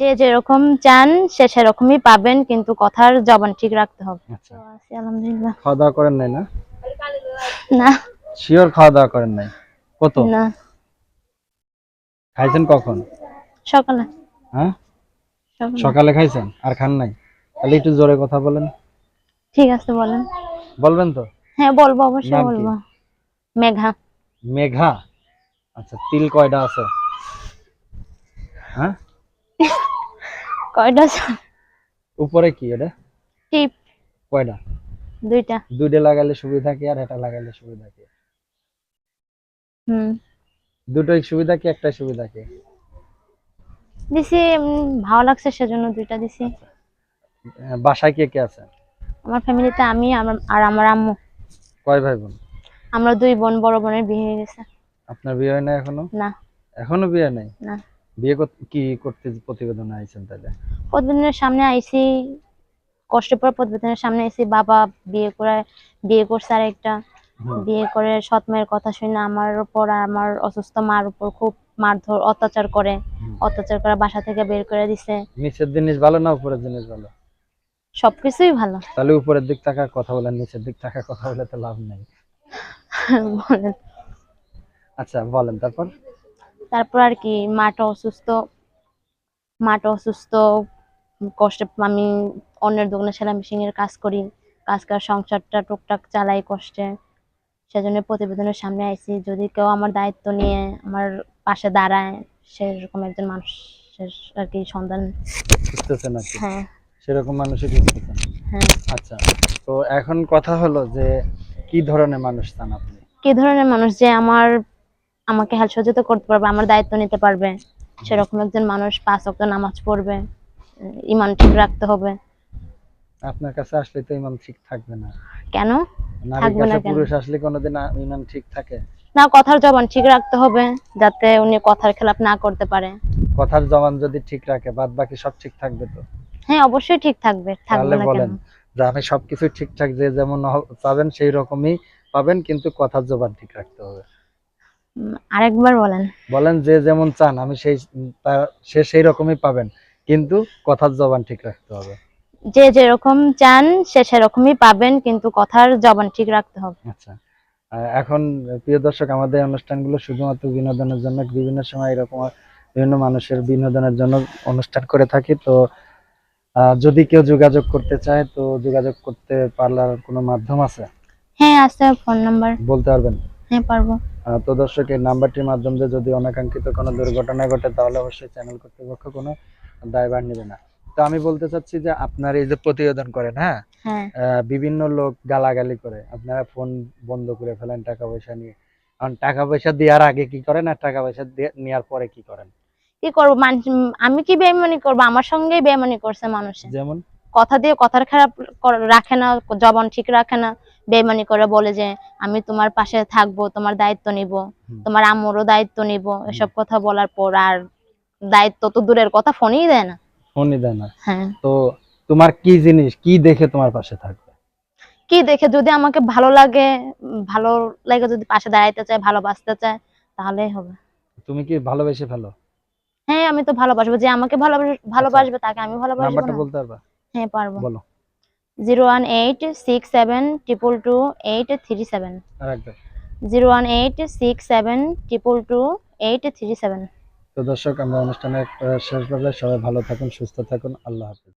যে যেরকম চান সে সেরকমই পাবেন কিন্তু কথার জবান ঠিক রাখতে হবে। আচ্ছা। আলহামদুলিল্লাহ। খাওয়া দাওয়া করেন নাই না? না। শিওর খাওয়া দাওয়া করেন নাই? কত? না। খাইছেন কখন? সকালে। হ্যাঁ? সকালে। সকালে খাইছেন? আর খান নাই? তাহলে একটু জোরে কথা বলেন। ঠিক আছে বলেন। বলবেন তো? হ্যাঁ বলব অবশ্যই বলব। মেঘা। মেঘা? আচ্ছা তিল কয়টা আছে? হ্যাঁ? কয়টা? উপরে কি এটা টিপ। কয়টা? দুইটা। দুইটা লাগালে সুবিধা কি আর এটা লাগালে সুবিধা কি? হুম। দুটোই সুবিধা কি একটাই সুবিধা কি? দিছি ভালো লাগছে সেজন্য দুইটা দিছি। বাসায় কে কে আছে? আমার ফ্যামিলিতে আমি আর আমার আম্মু। কয় ভাই বোন আমরা দুই বোন বড় বোনের বিয়ে হয়ে গেছে। আপনার বিয়ে হয় না এখনও? না। এখনও বিয়ে নাই? না। বিয়ে কি করতে প্রতিবেদন আইছেন তাহলে প্রতিবেদনের সামনে আইছি কষ্টের পর প্রতিবেদনের সামনে আইছি বাবা বিয়ে করে বিয়ে করছে আর একটা বিয়ে করে সৎ মায়ের কথা শুনে আমার উপর আমার অসুস্থ মার উপর খুব মারধর অত্যাচার করে। অত্যাচার করে বাসা থেকে বের করে দিছে। নিচের জিনিস ভালো না উপরের জিনিস ভালো? সবকিছুই ভালো। তাহলে উপরের দিক থাকা কথা বলেন নিচের দিক থাকা কথা বলে তো লাভ নেই। বলেন। আচ্ছা বলেন তারপর। তারপর আর কি মাটা অসুস্থ মাটা অসুস্থ কষ্টে আমি অন্যের দোকানে সেলাই মেশিনের কাজ করি কাজ করার সংসারটা টুকটাক চালাই কষ্টে। সেজন্য প্রতিবেদনের সামনে আইছি যদি কেউ আমার দায়িত্ব নিয়ে আমার পাশে দাঁড়ায় সেরকম একজন মানুষের আর কি সন্ধান আর হ্যাঁ। সেরকম মানুষই বুঝতেছেন হ্যাঁ। আচ্ছা তো এখন কথা হলো যে কি ধরনের মানুষ চান আপনি? কি ধরনের মানুষ? যে আমার আমাকে হেল্প সহযোগিতা করতে পারবে আমার দায়িত্ব নিতে পারবে। সেরকম একজন মানুষ পাঁচ ওয়াক্ত নামাজ পড়বে ইমান ঠিক রাখতে হবে। আপনার কাছে আসলে তো ইমান ঠিক থাকবে না। কেন? থাকবে না কেন? পুরুষ আসলে কোনোদিন ইমান ঠিক থাকে? না কথার জবান ঠিক রাখতে হবে যাতে উনি কথার খেলাপ না করতে পারে। কথার জবান যদি ঠিক রাখে বাদ বাকি সব ঠিক থাকবে তো? হ্যাঁ অবশ্যই ঠিক থাকবে থাকবে না কেন? যে আমি সবকিছু ঠিকঠাক যে যেমন পাবেন সেই রকমই পাবেন কিন্তু কথার জবান ঠিক রাখতে হবে। আরেকবার বলেন। বলেন যে যেমন চান আমি সেই সে সেই রকমই পাবেন। কিন্তু কথার জবান ঠিক রাখতে হবে। যে যেরকম চান সে সেরকমই পাবেন কিন্তু কথার জবান ঠিক রাখতে হবে। আচ্ছা। এখন প্রিয় দর্শক আমাদের অনুষ্ঠানগুলো শুধুমাত্র বিনোদনের জন্য বিভিন্ন সময় এরকম বিভিন্ন মানুষের বিনোদনের জন্য অনুষ্ঠান করে থাকি। তো যদি কেউ যোগাযোগ করতে চায় তো যোগাযোগ করতে পারলার কোনো মাধ্যম আছে? হ্যাঁ আছে ফোন নাম্বার। বলতে পারবেন? হ্যাঁ পারব। তো দর্শক এই নাম্বারটির মাধ্যমে যদি অনাকাঙ্ক্ষিত কোনো দুর্ঘটনা ঘটে তাহলে অবশ্যই চ্যানেল কর্তৃপক্ষ কোনো দায়ভার নেবে না। তো আমি বলতে চাচ্ছি যে আপনার এই যে প্রতিবেদন করেন হ্যাঁ? হ্যাঁ। বিভিন্ন লোক গালাগালি করে আপনারা ফোন বন্ধ করে ফেলেন টাকা পয়সা নিয়ে। কারণ টাকা পয়সা দেওয়ার আগে কি করেন আর টাকা পয়সা নেওয়ার পরে কি করেন? কি করব? আমি কি বেমানি করব? আমার সঙ্গেই বেমানি করছে মানুষ। যেমন? কথা দিয়ে কথার খারাপ রাখে না জবান ঠিক রাখে না। বেমানি করে বলে যে আমি তোমার পাশে থাকব তোমার দায়িত্ব নিব তোমার আম্মুরও দায়িত্ব নিব। এসব কথা বলার পর আর দায়িত্ব তো দূরের কথা ফোনই দেয় না। ফোনই দেয় না। হ্যাঁ। তো তোমার কি জিনিস কি দেখে তোমার পাশে থাকবে? কি দেখে যদি আমাকে ভালো লাগে ভালো লাগে যদি পাশে দাঁড়াইতে চায় ভালোবাসতে চায় তাহলেই হবে। তুমি কি ভালোবেসে ফেলো? হ্যাঁ আমি তো ভালোবাসবো যে আমাকে ভালোবাস- ভালোবাসবে তাকে আমি ভালোবাসবো নাম্বারটা বলতে পারবা? হ্যাঁ পারব। বলো। Zero one eight six seven triple two eight three seven zero one eight six seven triple two eight three seven তো দর্শক আমরা অনুষ্ঠানের শেষ বেলায় সবাই ভালো থাকুন সুস্থ থাকুন আল্লাহ হাফিজ।